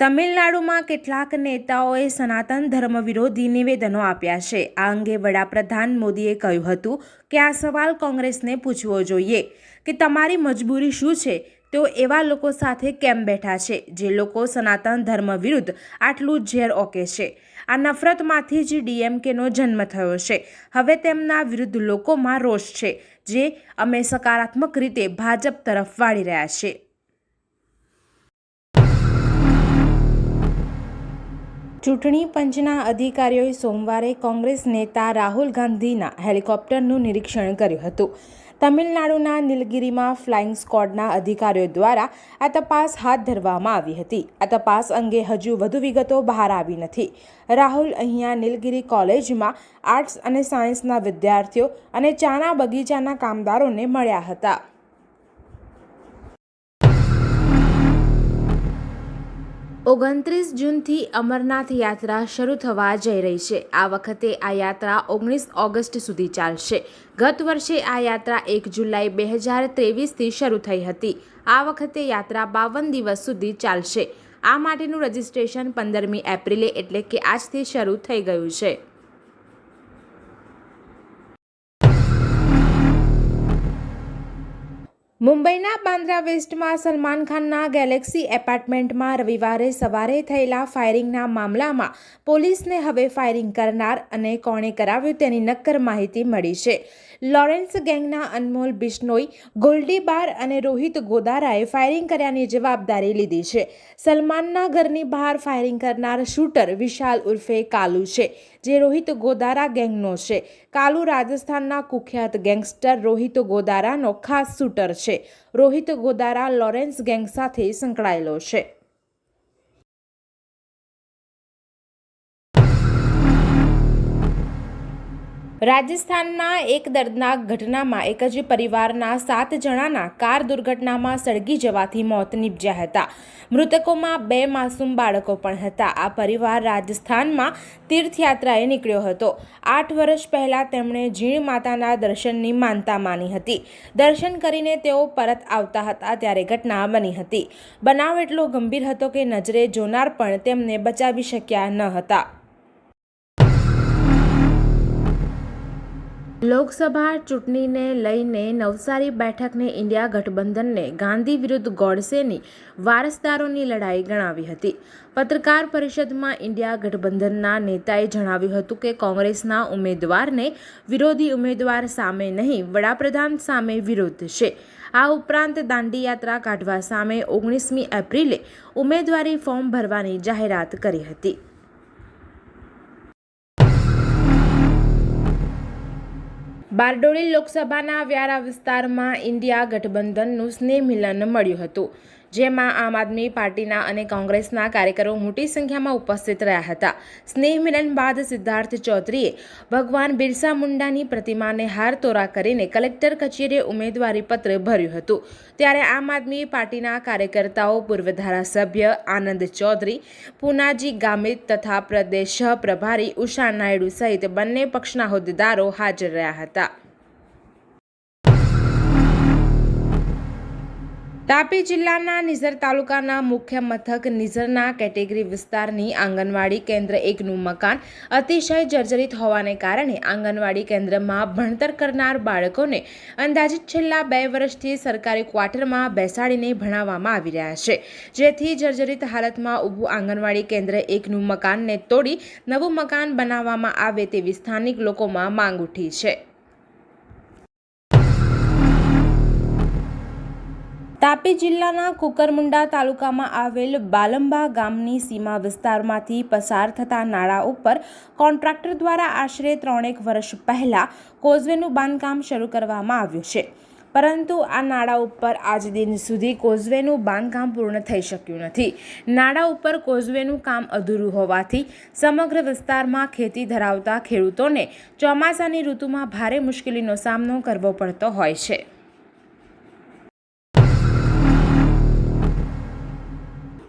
તમિલનાડુમાં કેટલાક નેતાઓએ સનાતન ધર્મ વિરોધી નિવેદનો આપ્યા છે. આ અંગે વડાપ્રધાન મોદીએ કહ્યું હતું કે આ સવાલ કોંગ્રેસને પૂછવો જોઈએ કે તમારી મજબૂરી શું છે? તેઓ એવા લોકો સાથે કેમ બેઠા છે જે લોકો સનાતન ધર્મ વિરુદ્ધ આટલું ઝેર ઓકે છે? આ નફરતમાંથી જ ડીએમકેનો જન્મ થયો છે. હવે તેમના વિરુદ્ધ લોકોમાં રોષ છે જે અમે સકારાત્મક રીતે ભાજપ તરફ વાળી રહ્યા છે. ચૂંટણી પંચના અધિકારીઓએ સોમવારે કોંગ્રેસ નેતા રાહુલ ગાંધીના હેલિકોપ્ટરનું નિરીક્ષણ કર્યું હતું. તમિલનાડુના નીલગિરીમાં ફ્લાઇંગ સ્કોડના અધિકારીઓ દ્વારા આ તપાસ હાથ ધરવામાં આવી હતી. આ તપાસ અંગે હજુ વધુ વિગતો બહાર આવી નથી. રાહુલ અહીંયા નીલગિરી કોલેજમાં આર્ટ્સ અને સાયન્સના વિદ્યાર્થીઓ અને ચાના બગીચાના કામદારોને મળ્યા હતા. ઓગણત્રીસ જૂનથી અમરનાથ યાત્રા શરૂ થવા જઈ રહી છે. આ વખતે આ યાત્રા ઓગણીસ ઓગસ્ટ સુધી ચાલશે. ગત વર્ષે આ યાત્રા એક જુલાઈ બે હજાર ત્રેવીસથી શરૂ થઈ હતી. આ વખતે યાત્રા બાવન દિવસ સુધી ચાલશે. આ માટેનું રજિસ્ટ્રેશન પંદરમી એપ્રિલે એટલે કે આજથી શરૂ થઈ ગયું છે. મુંબઈના બાંદ્રા વેસ્ટમાં સલમાન ખાનના ગેલેક્સી એપાર્ટમેન્ટમાં રવિવારે સવારે થયેલા ફાયરિંગના મામલામાં પોલીસને હવે ફાયરિંગ કરનાર અને કોણે કરાવ્યું તેની નક્કર માહિતી મળી છે. લોરેન્સ ગેંગના અનમોલ બિશ્નોઈ ગોલ્ડીબાર અને રોહિત ગોદારાએ ફાયરિંગ કર્યાની જવાબદારી લીધી છે. સલમાનના ઘરની બહાર ફાયરિંગ કરનાર શૂટર વિશાલ ઉર્ફે કાલુ છે, જે રોહિત ગોદારા ગેંગનો છે. કાલુ રાજસ્થાનના કુખ્યાત ગેંગસ્ટર રોહિત ગોદારાનો ખાસ શૂટર છે. રોહિત ગોદારા લોરેન્સ ગેંગ સાથે સંકળાયેલો છે. રાજસ્થાનમાં એક દર્દનાક ઘટનામાં એક જ પરિવારના સાત જણાના કાર દુર્ઘટનામાં સળગી જવાથી મોત નીપજ્યા હતા. મૃતકોમાં બે માસૂમ બાળકો પણ હતા. આ પરિવાર રાજસ્થાનમાં તીર્થયાત્રાએ નીકળ્યો હતો. આઠ વર્ષ પહેલાં તેમણે જીણ માતાના દર્શનની માનતા માની હતી. દર્શન કરીને તેઓ પરત આવતા હતા ત્યારે ઘટના બની હતી. બનાવ એટલો ગંભીર હતો કે નજરે જોનાર પણ તેમને બચાવી શક્યા ન હતા. લોકસભા ચૂંટણીને લઈને નવસારી બેઠકને ઇન્ડિયા ગઠબંધનને ગાંધી વિરુદ્ધ ગોડસેની વારસદારોની લડાઈ ગણાવી હતી. પત્રકાર પરિષદમાં ઇન્ડિયા ગઠબંધનના નેતાએ જણાવ્યું હતું કે કોંગ્રેસના ઉમેદવારને વિરોધી ઉમેદવાર સામે નહીં, વડાપ્રધાન સામે વિરોધ છે. આ ઉપરાંત દાંડી યાત્રા કાઢવા સામે ઓગણીસમી એપ્રિલે ઉમેદવારી ફોર્મ ભરવાની જાહેરાત કરી હતી. બારડોલી લોકસભાના વ્યારા વિસ્તારમાં ઇન્ડિયા ગઠબંધનનું સ્નેહ મિલન મળ્યું હતું. જેમાં આમ આદમી પાર્ટીના અને કોંગ્રેસના કાર્યકરો મોટી સંખ્યામાં ઉપસ્થિત રહ્યા હતા. સ્નેહ મિલન બાદ સિદ્ધાર્થ ચૌધરીએ ભગવાન બિરસા મુંડાની પ્રતિમાને હાર તોરા કરીને કલેક્ટર કચેરીએ ઉમેદવારી પત્ર ભર્યું હતું. ત્યારે આમ આદમી પાર્ટીના કાર્યકર્તાઓ, પૂર્વ ધારાસભ્ય આનંદ ચૌધરી, પુનાજી ગામિત તથા પ્રદેશ પ્રભારી ઉષા નાયડુ સહિત બંને પક્ષના હોદ્દેદારો હાજર રહ્યા હતા. તાપી જિલ્લાના નિઝર તાલુકાના મુખ્ય મથક નિઝરના કેટેગરી વિસ્તારની આંગણવાડી કેન્દ્ર એકનું મકાન અતિશય જર્જરિત હોવાને કારણે આંગણવાડી કેન્દ્રમાં ભણતર કરનાર બાળકોને અંદાજિત છેલ્લા બે વર્ષથી સરકારી ક્વાર્ટરમાં બેસાડીને ભણાવવામાં આવી રહ્યા છે. જેથી જર્જરિત હાલતમાં ઊભું આંગણવાડી કેન્દ્ર એકનું મકાનને તોડી નવું મકાન બનાવવામાં આવે તેવી સ્થાનિક લોકોમાં માંગ ઉઠી છે. તાપી જિલ્લાના કુકરમુંડા તાલુકામાં આવેલ બાલંબા ગામની સીમા વિસ્તારમાંથી પસાર થતા નાળા ઉપર કોન્ટ્રાક્ટર દ્વારા આશરે ત્રણેક વર્ષ પહેલા કોઝવેનું બાંધકામ શરૂ કરવામાં આવ્યું છે. પરંતુ આ નાળા ઉપર આજ દિન સુધી કોઝવેનું બાંધકામ પૂર્ણ થઈ શક્યું નથી. નાળા ઉપર કોઝવેનું કામ અધૂરું હોવાથી સમગ્ર વિસ્તારમાં ખેતી ધરાવતા ખેડૂતોને ચોમાસાની ઋતુમાં ભારે મુશ્કેલીનો સામનો કરવો પડતો હોય છે.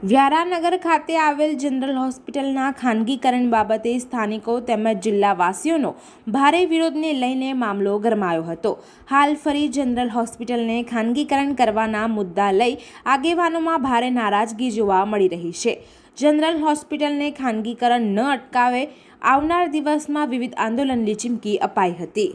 વ્યારાનગર ખાતે આવેલ જનરલ હોસ્પિટલના ખાનગીકરણ બાબતે સ્થાનિકો તેમજ જિલ્લાવાસીઓનો ભારે વિરોધને લઈને મામલો ગરમાયો હતો. હાલ ફરી જનરલ હોસ્પિટલને ખાનગીકરણ કરવાના મુદ્દા લઈ આગેવાનોમાં ભારે નારાજગી જોવા મળી રહી છે. જનરલ હોસ્પિટલને ખાનગીકરણ ન અટકાવે આવનાર દિવસમાં વિવિધ આંદોલનની ચીમકી અપાઈ હતી.